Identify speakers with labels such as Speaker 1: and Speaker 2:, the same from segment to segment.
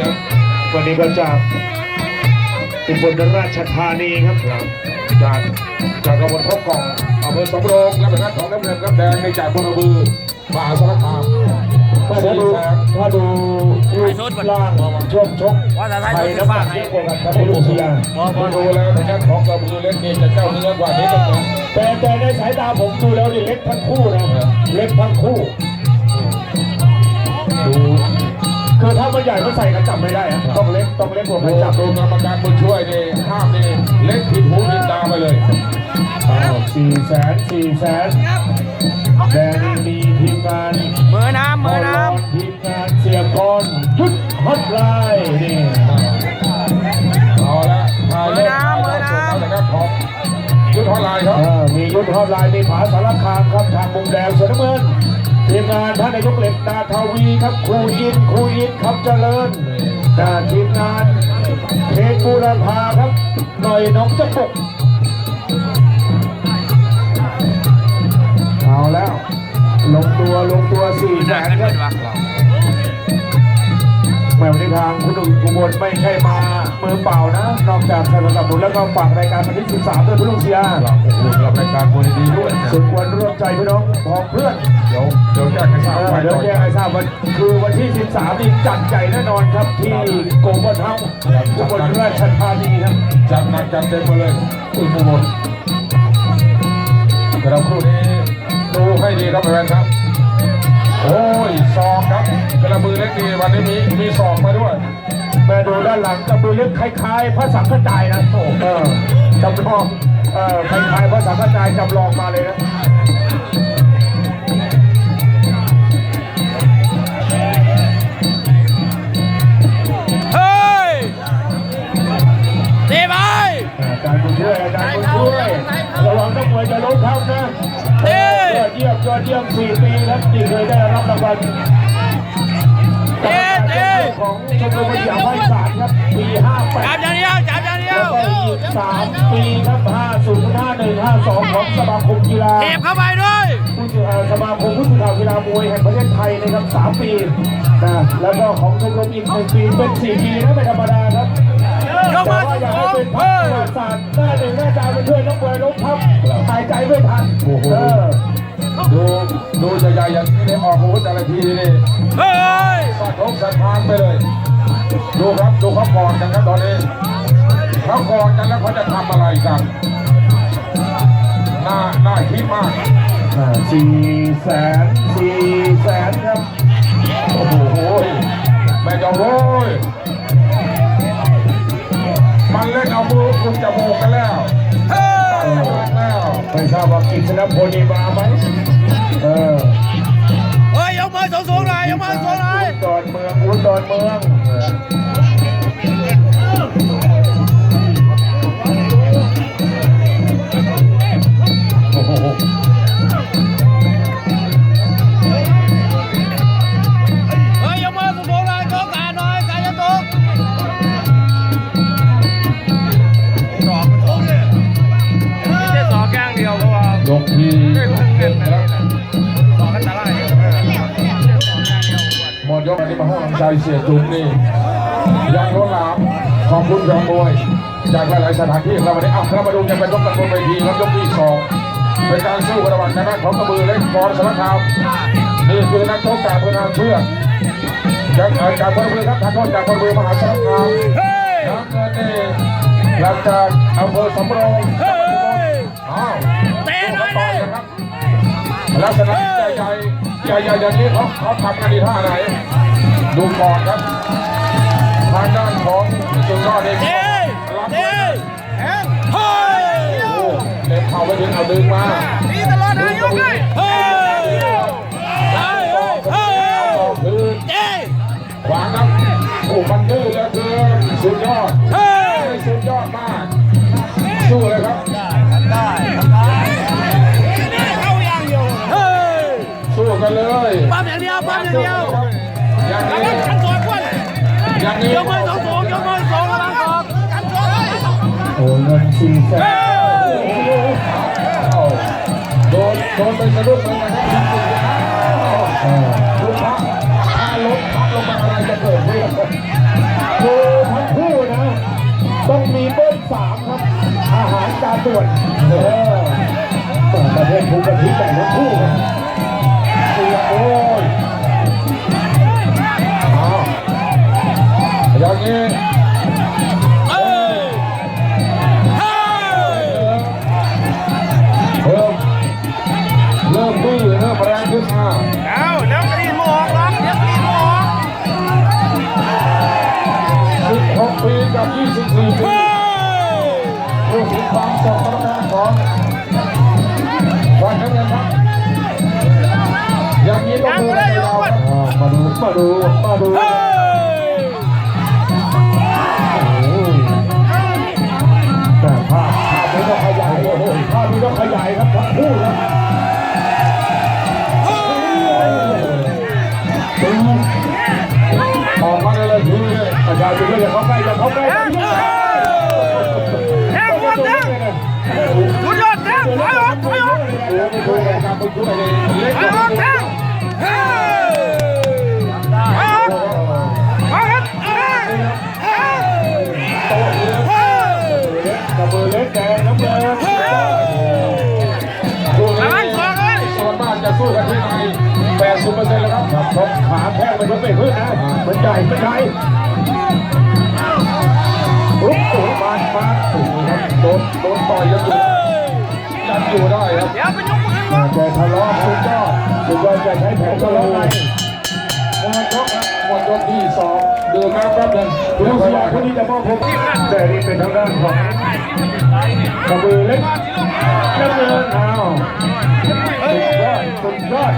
Speaker 1: นะ
Speaker 2: วันนี้ก็จากอุบลราชธานีครับ
Speaker 1: ครับจากจากกระบวนครบกล่องอำเภอสำโรงและเป็นนักของน้ำเงินน้ำแดงในจากบนบือมหาสารคาม
Speaker 2: ถ้า
Speaker 1: สี่
Speaker 2: ดู
Speaker 1: แสน
Speaker 2: ถ้าดูรูปร่างช่วงชก
Speaker 3: ว่าแต่ไทย
Speaker 2: ไทย
Speaker 3: จะ
Speaker 2: น้ำห
Speaker 3: ฟา
Speaker 2: นั
Speaker 3: ด
Speaker 2: ก
Speaker 3: ให้
Speaker 2: เยอะกว่ากันครับคุณลุงเชียร์
Speaker 1: มาดูแล้วทางด้านของกระบือเล็กนี่จะเจ้าเนื้อกว่านี้กันนะ
Speaker 2: แต่แต่ในสายตาผมดูแล้วนี่เล็กทั้งคู่นะเล็กทั้งคู่ คือถ้ามันใหญ่มันใส่กันจับไม่ได้อะต้องเล็กต้องเล็กกว่า
Speaker 1: ดู
Speaker 2: กันจับ
Speaker 1: ดูกรรมการผู้ช่วยนี่ห้ามนี่เล็กผิดหูผิดตาไปเลย
Speaker 2: สี่แสนสี่แสนแดงนี่มีทีมงาน
Speaker 3: มือน้ำมือน้
Speaker 2: ทีมงานเสียกรยุดฮอตไลน์นี่
Speaker 1: เอาละถ่ายเล่นถ่ายทอดสดแล้วนะครับของยุทธออนไลน์ครับ
Speaker 2: อ่ามียุทธฮอตไลน์มีผาสารคามครับทางมุมแดงส่วนน้ำเงิน ทีมงานท่านนายกเหล็กตาทวีครับครูอินครูอินครับเจริญอ่าทีมงานเพชรบูรพาครับหน่อยน้องจะปกเอาแล้ว ลงตัวลงตัวสี่แสนครับ ทางคุณอุอุบลไม่ใช่มามือเปล่านะ นอกจากสนับสนุนแล้วก็ฝากรายการวันที่13ด้วยพี่ลุงเชียรั
Speaker 1: บโอ้โหกับรายการมวยดีด้วย
Speaker 2: สุดควรร่วมใจพี่น้องพองเพื่อน
Speaker 1: เดี๋ยวเดี๋ยวแจ้งให้ทราบ
Speaker 2: เออ
Speaker 1: ไป
Speaker 2: เดี๋ยวแจ้งให้ทราบวันคือวันที่ 13นี่จัดใหญ่แน่นอนครับที่โกบเท้าอุบลราชธานีครับ
Speaker 1: จัดหนักจัดเต็มไปเลยอุบลแต่เราครู่นี้ดูให้ดีครับแฟนครับ โอ้ยซองครับกระมือเล็กดีวันนี้มีมีซองมาด้วย
Speaker 2: แมาดูด้านหลังกระบือเล็กคล้ายๆพระสังฆจายนะโอ้เออจำลองเออคล้ายๆพระสังฆจายจำลองมาเลยนะ
Speaker 3: เฮ้ยตีไป
Speaker 2: อาจารย์บุญช่วยอาจารย์บุญช่วยระวังนักมวยจะล้มทับนะ
Speaker 3: ตี
Speaker 2: ยอดเยี่ยมยอดเยี่ยมสี่ปี ครับที่เคยได้รับรางวัล
Speaker 3: ตีตี
Speaker 2: ของชมรมวิทยาภาคศาสตร์ครับปีห้าแป
Speaker 3: จับ
Speaker 2: ด
Speaker 3: อย่างเดียวจับอย่างเดีย
Speaker 2: แล้ว
Speaker 3: ว
Speaker 2: ก็อีกสามปีครับห้าศูนย์ห้าหนึ่งห้าสองของสมาคมกีฬา
Speaker 3: เก็บเข้าไปด้วย
Speaker 2: ผู้สื่อข่าวสมาคมผู้สื่อข่าวกีฬามวยแห่งประเทศไทยนะครับสามปีนะแล้วก็ของชมรมอีกหนึ่งปีเป็นสี่ปีนะไม่ธรรมดาครับ
Speaker 3: ยก
Speaker 2: แต่
Speaker 3: มา
Speaker 2: ว่า
Speaker 3: ส
Speaker 2: อยาก
Speaker 3: อ
Speaker 2: ให้
Speaker 3: ง
Speaker 2: เป็นพั
Speaker 3: เฮ้
Speaker 2: กประ
Speaker 3: ย
Speaker 2: วัติศาสตร์หน้าหนึ่งหน้าจาไปช่วยนักมวยล้มทับหายใจไม่ทันเออ
Speaker 1: ดูดูจะใหญ่อย่างนี้ได้ออกอาวุธแต่ละทีนี่
Speaker 3: เฮ้ย
Speaker 1: สาดทงสาดทางไปเลย ดูครับดูเขากอดกันครับตอนนี้เขากอดกันแล้วเขาจะทำอะไรกันน่าน่าคิดมาก
Speaker 2: อ่าสี่แสนสี่แสนครับ
Speaker 1: โอ้โหแม่เจ้าโว้ยมันเล่นเอามือคุมจมูกกันแล้ว
Speaker 2: ไม่ทราบว่ากิษณพลนี่มาไหมเออ
Speaker 3: เฮ้ยยกมือสูงๆหน่อยยกมือสูงๆหน่อย
Speaker 2: ดอนเมืองอุดรเมือง อั
Speaker 3: นนี้มา
Speaker 1: ให้กำลังใจเสียจุ๊บนี่ยังล้อนหลามขอบคุณยองมวยจากหลายๆสถานที่ครับวันนี้อะเรามาดูกันเป็นยกกันบนเวทีครับยกที่สองเป็นการสู้ระหว่างคณะของกระบือเล็กกรสารคามนี่คือนักชกจากพนาเชือกจากเอ่อจากพลเมืองครับทานโทษจากพลเมืองมหาสารคาม
Speaker 3: เฮ้ย
Speaker 1: น้ำเงินนี่หลังจากอำเภอสำโรง
Speaker 3: เฮ้ย
Speaker 1: อ้าว
Speaker 3: เตะหน่อย
Speaker 1: ต่
Speaker 3: ดิ
Speaker 1: อยลักษณะใหญ่ใหญ่ใหญ่ๆอย่างนี้เขาเขาทำกันดีท่าไหน ดูก่อนครับทางด้านของสุดยอดเอง
Speaker 3: เตะ
Speaker 1: รับ
Speaker 3: เตะแทงเฮ้ย
Speaker 1: โอ้เด็กเข่าไปถึงเอาดึงมา
Speaker 3: ตีตลอดนายกเลยเฮ้ยเฮ้ยเฮ้ย
Speaker 1: ต่อคืน
Speaker 3: เตะ
Speaker 1: ขวางครับโอ้มันดื้อเหลือเกินสุดยอด
Speaker 3: เฮ้ย
Speaker 1: สุด ย่า
Speaker 3: ง
Speaker 1: นี้ย
Speaker 3: กมือสองสูงยกมือสองระวังสองนสอง
Speaker 2: โอ้เงินสี่แสน
Speaker 1: เอาโดนโดนเป็นสะดุ้งนะครับลูกพักถ้าลดพักลงมาอะไร
Speaker 2: จะเกิดเรื่องคือทั้งคู่นะ ต้องมีเบิ้ลสามครับ อาหารจานด่วนเออประเทศภูมิประทศใหญ่ทั้งคู่
Speaker 1: ดูถึงความสมรรถนะของฝ่ายน้ำเงินครับย่างนี้ต้องดูแลยาวครับ
Speaker 2: อ่ามาดูมาดูมาดู
Speaker 3: เฮ้ย
Speaker 2: โอ้ยแต่ภาพภาพนี้ต้องขยายโอ้โหภาพนี้ต้องขยายครับทั้งคู่ครับ
Speaker 1: ออกมาเลยทีเลย
Speaker 2: อาจายเรียเขาใกล้จะเขาใกล้
Speaker 3: ยออก
Speaker 1: เฮ้
Speaker 3: ยเฮ้ยเฮ้ย
Speaker 2: กระเบือเล็กแดงน้ำเงิน
Speaker 1: ดูเลยส่วนมากจะสู้กันที่ไหน80%แล้วครับ
Speaker 2: ครับเพราะขาแข้มันยกไม่ขึ้นนะมันใหญ่มันใหญ่โอ้โหมามาโอ้โหครับ
Speaker 1: โดนโดนต่อยยังอยู่ยังอยู่ได้ครับ
Speaker 3: เดี๋ยวไปยกมือขึ้นวะ
Speaker 2: แกทะเลาะสุดยอดสุดยอดแกใช้แผนทะเลาะไง
Speaker 1: หมดยกหมดยกที่สองดื่มน้ำแป๊บนึง
Speaker 2: คุณ
Speaker 1: เดี๋ยว
Speaker 2: ผู้
Speaker 1: ค่อย
Speaker 2: ชม
Speaker 1: ว่า
Speaker 2: ค
Speaker 1: นนี้
Speaker 2: จะมองผมแต่นี่เป็นทางด้านของกระบือเล็กน้ำเงินอ้าวสุดยอดสุดยอด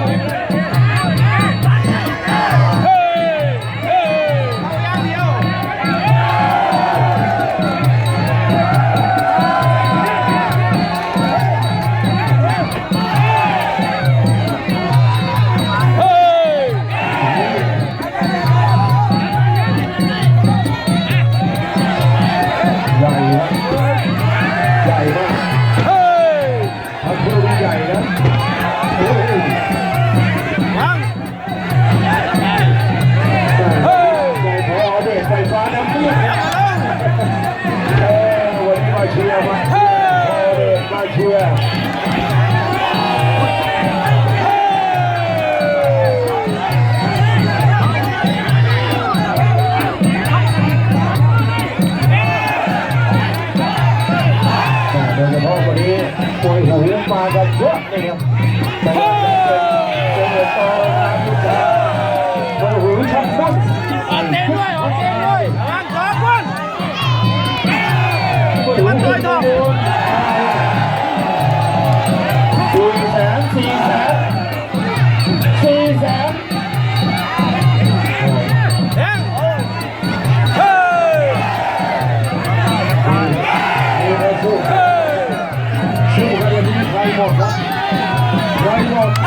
Speaker 2: ใครหม
Speaker 3: ดเ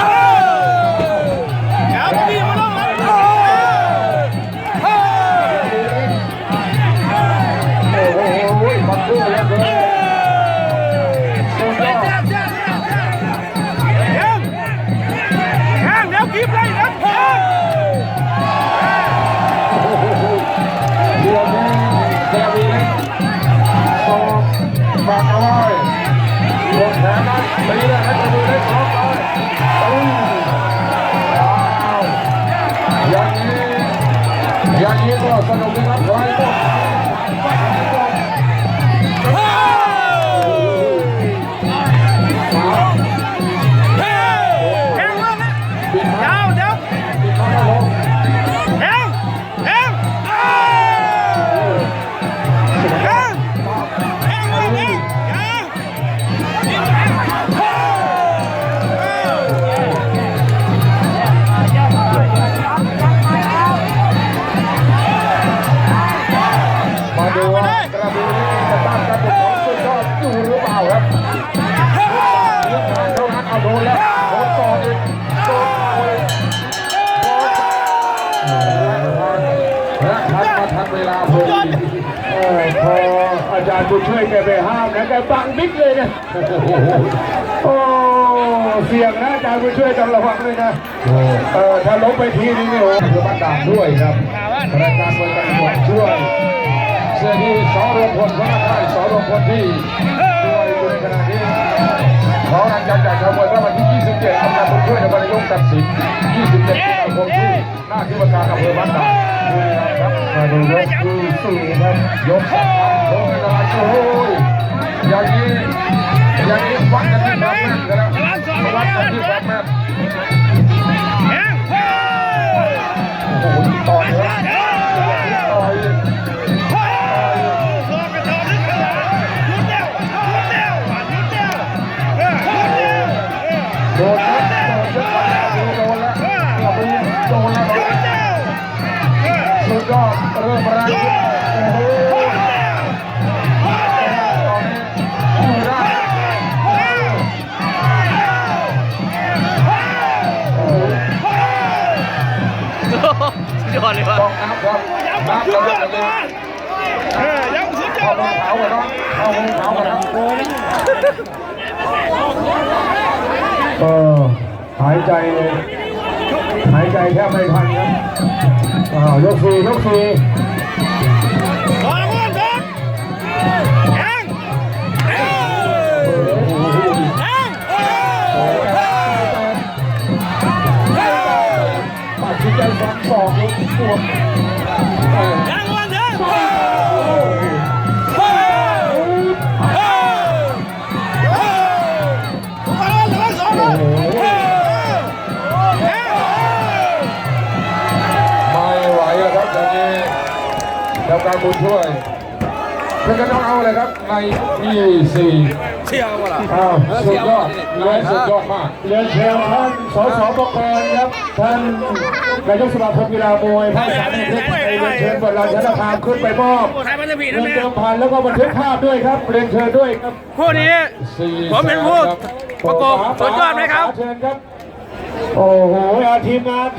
Speaker 3: อ้าเดี๋ยวมาดีมาลงแล้วเฮ้ย
Speaker 2: โอ้โหปัดเพื่อ
Speaker 1: มา
Speaker 3: ดูว่า
Speaker 1: กระดูกนี้จะต้านการปกครองสุดยอดอยู่หรือเปล่าครับเรื่องงานเท่านั้นเอาโดนแล้วโดนต่ออีกโดนต่ออีกและทันมาทันเวลาพอดี
Speaker 2: เออพออาจารย์บุญช่วยแกไปห้ามนะแกบังบิ๊กเลยนะ
Speaker 1: โอ้โห
Speaker 2: โอ้เสี่ยงนะอาจารย์ผู้ช่วยจำระวังด้วยนะ
Speaker 1: โอ้
Speaker 2: เออถ้าล้มไปทีนี้นี่โอ้
Speaker 1: คือบ้านด่านด้วยครับรายการมวยกันหมดช่วย เสื้อที่สอรวมพลพระค่ายสอรวมพลที่ด้วยอยู่ในขณะนี้ขอรังจากจากชาวมวยว่าวันที่ 27อำนาจบุญช่วยในวันยกตัดสิน 27มีนาคมที่หน้าที่ว่าการอำเภอบ้านด่านบุรีรัมย์ครับ
Speaker 2: มาดูยกที่สี่ครับ
Speaker 1: ยกสำคัญลงในตลาดโอ้ยอย่างนี้อย่างนี้วัดกันที่ความแม่นกันแล้ววัดกันที่ความแม่น
Speaker 3: แห้งเฮ้ย
Speaker 1: โอ้โหต่อยเลยต่อย
Speaker 3: โดน
Speaker 1: แล้วสุดยอดเริ่มแรงโอ้โห
Speaker 3: หยุดย
Speaker 1: อด
Speaker 4: เลยว่ะ
Speaker 1: ต้องน้ำครับ
Speaker 3: ยัง
Speaker 1: น้ำ
Speaker 3: สุ
Speaker 1: ก
Speaker 3: ด
Speaker 1: ระ
Speaker 3: ย
Speaker 1: เด็
Speaker 3: อน
Speaker 1: เลย
Speaker 3: เออยังสุดยอ
Speaker 1: เอา
Speaker 3: ด
Speaker 1: มือเผากันเนาะเอามือเผากันนะ
Speaker 2: เออหายใจเลย หายใจแทบไม่ทันครับอ้าวยกสี่ยกสี่
Speaker 3: ขอรางวัลครับแห้งเออแห้งเออ
Speaker 1: ตัดสินใจฟันศอกลงปว แล้วการบุญช่วยเป็นกันต้องเอาเลยครับในที่สี่
Speaker 2: อ้าว
Speaker 1: สุดยอดร้อยสุดยอดมาก
Speaker 2: เรียนเชิญท่านสสปกรณ์ครับท่านนายกสมาคมกีฬามวยภาคสามในประเทศไทยเรียนเชิญบทราชนคามขึ้นไปมอบ
Speaker 4: ไทยมันจะผิด
Speaker 2: เงิ
Speaker 4: นะ
Speaker 2: น
Speaker 4: แม่
Speaker 2: เดิมพันแล้วก็บันทึกภาพด้วยครับเรียนเชิญด้วยครับ
Speaker 4: คู่นี้
Speaker 1: สี่
Speaker 4: ผมเป็นผู้
Speaker 1: แสครับ
Speaker 4: ประกบสุดยอดไหมครับ
Speaker 2: เชิญครับ โอ้โหอาทีมงาน